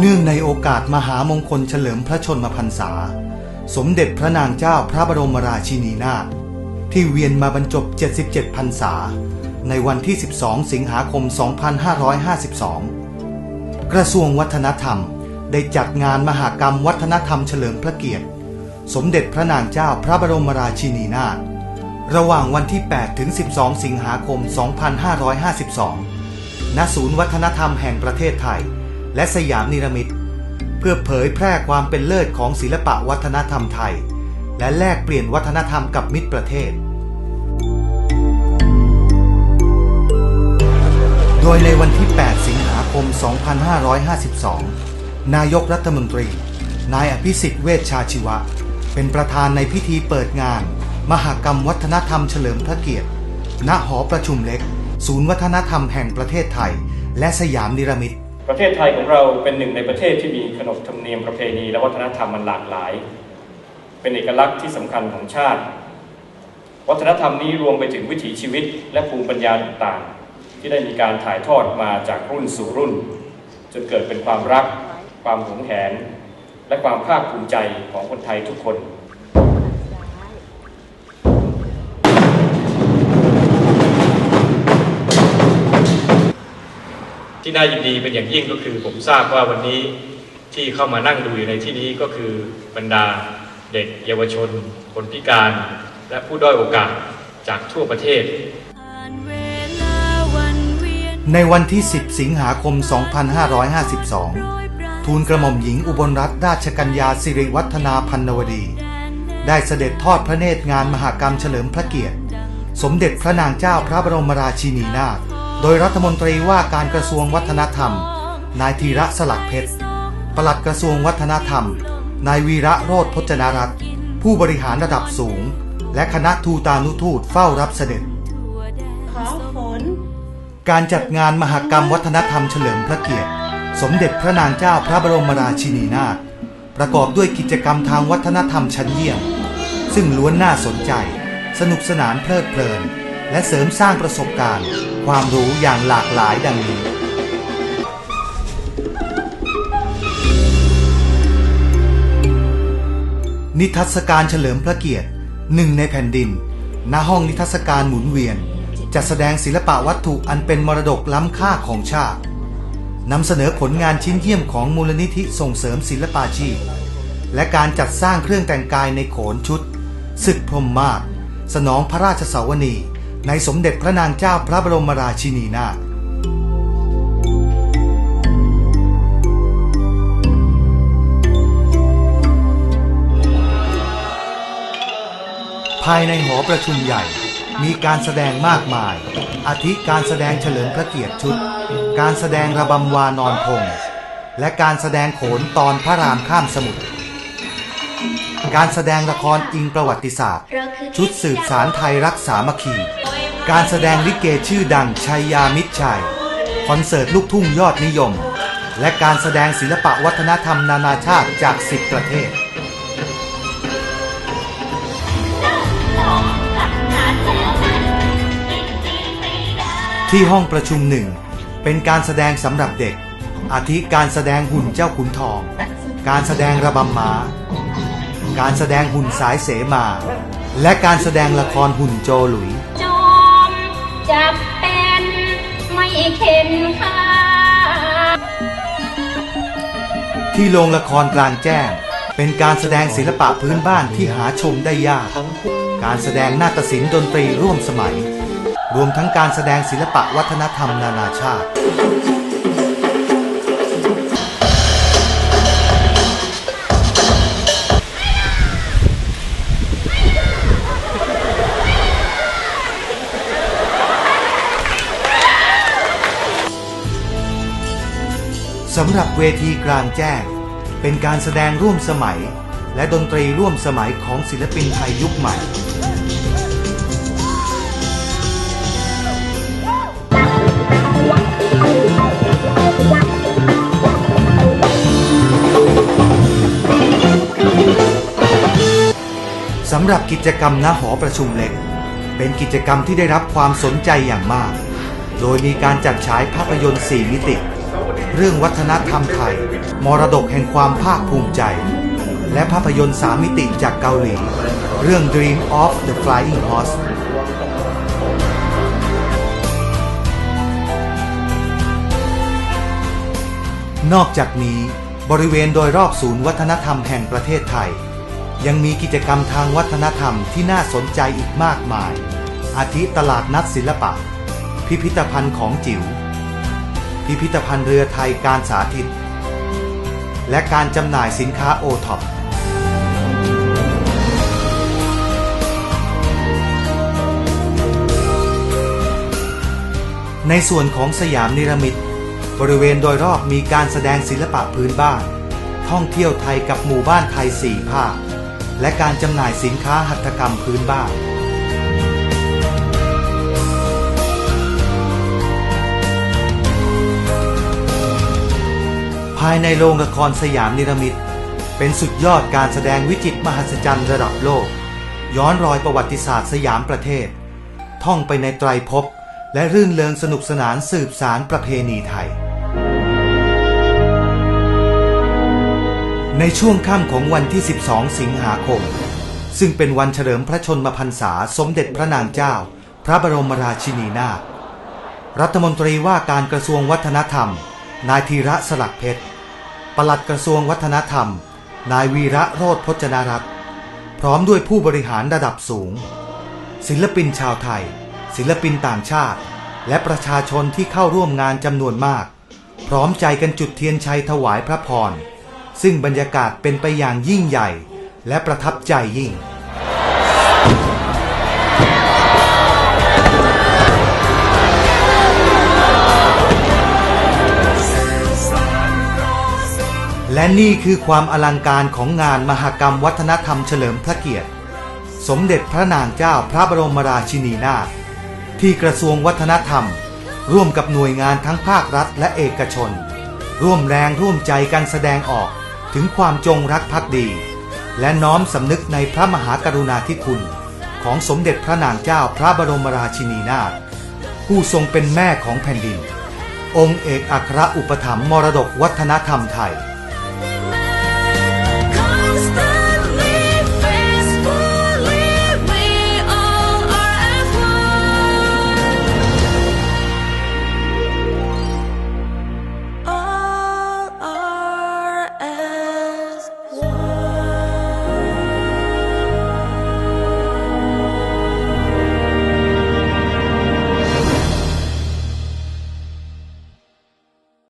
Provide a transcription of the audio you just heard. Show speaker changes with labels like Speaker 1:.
Speaker 1: เนื่องในโอกาสมหามงคลเฉลิมพระชนมพรรษา สมเด็จพระนางเจ้าพระบรมราชินีนาถที่เวียนมาบรรจบ 77 พรรษา ในวันที่ 12 สิงหาคม 2552 กระทรวงวัฒนธรรมได้จัดงานมหากรรมวัฒนธรรมเฉลิมพระเกียรติ สมเด็จพระนางเจ้าพระบรมราชินีนาถระหว่างวันที่ 8 ถึง 12 สิงหาคม 2552 ณ ศูนย์วัฒนธรรมแห่งประเทศไทย และสยามนิรมิต เพื่อเผยแพร่ความเป็นเลิศของศิลปะวัฒนธรรมไทย และแลกเปลี่ยนวัฒนธรรมกับมิตรประเทศ โดยในวันที่ 8 สิงหาคม 2552 นายกรัฐมนตรี นายอภิสิทธิ์เวชชาชีวะ เป็นประธานในพิธีเปิดงาน มหกรรมวัฒนธรรมเฉลิมพระเกียรติ ณ หอประชุมเล็ก ศูนย์วัฒนธรรมแห่งประเทศไทย และสยามนิรมิต
Speaker 2: ประเทศไทยของเราเป็นหนึ่งในประเทศที่มีขนบธรรมเนียมประเพณีและวัฒนธรรมมันหลากหลาย เป็นเอกลักษณ์ที่สำคัญของชาติ วัฒนธรรมนี้รวมไปถึงวิถีชีวิต และภูมิปัญญาต่างๆ ที่ได้มีการถ่ายทอดมาจากรุ่นสู่รุ่น จนเกิดเป็นความรัก ความหวงแหน และความภาคภูมิใจของคนไทยทุกคน ที่น่ายินดีเป็นอย่างยิ่งก็คือ ผมทราบว่าวันนี้ที่เข้ามานั่งดูอยู่ในที่นี้ก็คือบรรดาเด็กเยาวชน คนพิการ และผู้ด้อยโอกาสจากทั่วประเทศ
Speaker 1: ในวันที่ 10 สิงหาคม 2552 ทูลกระหม่อมหญิงอุบลรัตนราชกัญญาสิริวัฒนาพันนวดี ได้เสด็จทอดพระเนตรงานมหากรรมเฉลิมพระเกียรติ สมเด็จพระนางเจ้าพระบรมราชินีนาถ ดยรัฐมนตรีว่าการกระทรวงวัฒนธรรม นายธีระสลักเพชรปลัดกระทรวงวัฒนธรรม นายวีระโรธพจนารัตน์ผู้บริหารระดับสูง และคณะทูตานุทูตเฝ้ารับเสด็จ
Speaker 3: ขอฝน
Speaker 1: การจัดงานมหกรรมวัฒนธรรมเฉลิมพระเกียรติ สมเด็จพระนางเจ้าพระบรมราชินีนาถประกอบด้วยกิจกรรมทางวัฒนธรรมชั้นเยี่ยม ซึ่งล้วนน่าสนใจ สนุกสนานเพลิดเพลิน และเสริมสร้างประสบการณ์ ความรู้อย่างหลากหลายดังนี้ นิทรรศการเฉลิมพระเกียรติหนึ่งในแผ่นดิน ณ ห้องนิทรรศการหมุนเวียน จัดแสดงศิลปะวัตถุอันเป็นมรดกล้ำค่าของชาตินำเสนอผลงานชิ้นเยี่ยมของมูลนิธิส่งเสริมศิลปาชีพ และการจัดสร้างเครื่องแต่งกายในโขนชุดศึกพรมมาศสนองพระราชสาวนี ในสมเด็จพระนางเจ้าพระบรมราชินีนาถภายในหอประชุมใหญ่มีการแสดงมากมาย อาทิการแสดงเฉลิมพระเกียรติชุด การแสดงระบำวานอนพง และการแสดงโขนตอนพระรามข้ามสมุทร การแสดงละครอิงประวัติศาสตร์ ชุดสืบสารไทยรักสามัคคี การแสดงลิเกชื่อดังชัยยามิตรชัย คอนเสิร์ตลูกทุ่งยอดนิยม และการแสดงศิลปะวัฒนธรรมนานาชาติจาก10ประเทศ ที่ห้องประชุมหนึ่ง เป็นการแสดงสำหรับเด็กอาทิการแสดงหุ่นเจ้าขุนทอง การแสดงระบำม้า การแสดงหุ่นสายเสมา และการแสดงละครหุ่นโจหลุย
Speaker 4: จอมจับเป็นไม่เข็นค่า
Speaker 1: ที่โรงละครกลางแจ้ง เป็นการแสดงศิลปะพื้นบ้านที่หาชมได้ยาก การแสดงนาฏศิลป์ดนตรีร่วมสมัย รวมทั้งการแสดงศิลปะวัฒนธรรมนานาชาติ สำหรับเวทีกลางแจ้ง เป็นการแสดงร่วมสมัย และดนตรีร่วมสมัยของศิลปินไทยยุคใหม่สำหรับกิจกรรมณหอประชุมเล็ก เป็นกิจกรรมที่ได้รับความสนใจอย่างมาก โดยมีการจัดฉายภาพยนตร์ 4 มิติ เรื่องวัฒนธรรมไทย มรดกแห่งความภาคภูมิใจ และภาพยนตร์สามมิติจากเกาหลี เรื่อง Dream of the Flying Horse นอกจากนี้บริเวณโดยรอบศูนย์วัฒนธรรมแห่งประเทศไทย ยังมีกิจกรรมทางวัฒนธรรมที่น่าสนใจอีกมากมาย อาทิตลาดนัดศิลปะ พิพิธภัณฑ์ของจิ๋ว พิพิธภัณฑ์เรือไทยการสาธิต และการจำหน่ายสินค้าโอท็อปในส่วนของสยามนิรมิต บริเวณโดยรอบมีการแสดงศิลปะพื้นบ้าน ท่องเที่ยวไทยกับหมู่บ้านไทยสี่ภาคและการจำหน่ายสินค้าหัตถกรรมพื้นบ้านายในโรงละครสยามนิรมิต เป็นสุดยอดการแสดงวิจิตรมหัศจรรย์ระดับโลก ย้อนรอยประวัติศาสตร์สยามประเทศ ท่องไปในไตรภพและรื่นเริงสนุกสนานสืบสารประเพณีไทย ในช่วงค่ำของวันที่ 12 สิงหาคม ซึ่งเป็นวันเฉลิมพระชนมพรรษาสมเด็จพระนางเจ้า พระบรมราชินีนาถรัฐมนตรีว่าการกระทรวงวัฒนธรรม นายธีระสลักเพชร ปลัดกระทรวงวัฒนธรรม นายวีระโรธพจนารัตน์พร้อมด้วยผู้บริหารระดับสูง ศิลปินชาวไทย ศิลปินต่างชาติ และประชาชนที่เข้าร่วมงานจำนวนมาก พร้อมใจกันจุดเทียนชัยถวายพระพร ซึ่งบรรยากาศเป็นไปอย่างยิ่งใหญ่ และประทับใจยิ่ง และนี่คือความอลังการของงานมหกรรมวัฒนธรรมเฉลิมพระเกียรติ สมเด็จพระนางเจ้าพระบรมราชินีนาถที่กระทรวงวัฒนธรรม ร่วมกับหน่วยงานทั้งภาครัฐและเอกชน ร่วมแรงร่วมใจกันแสดงออกถึงความจงรักภักดี และน้อมสำนึกในพระมหากรุณาธิคุณ ของสมเด็จพระนางเจ้าพระบรมราชินีนาถผู้ทรงเป็นแม่ของแผ่นดิน องค์เอกอัครอุปถัมภ์มรดกวัฒนธรรมไทย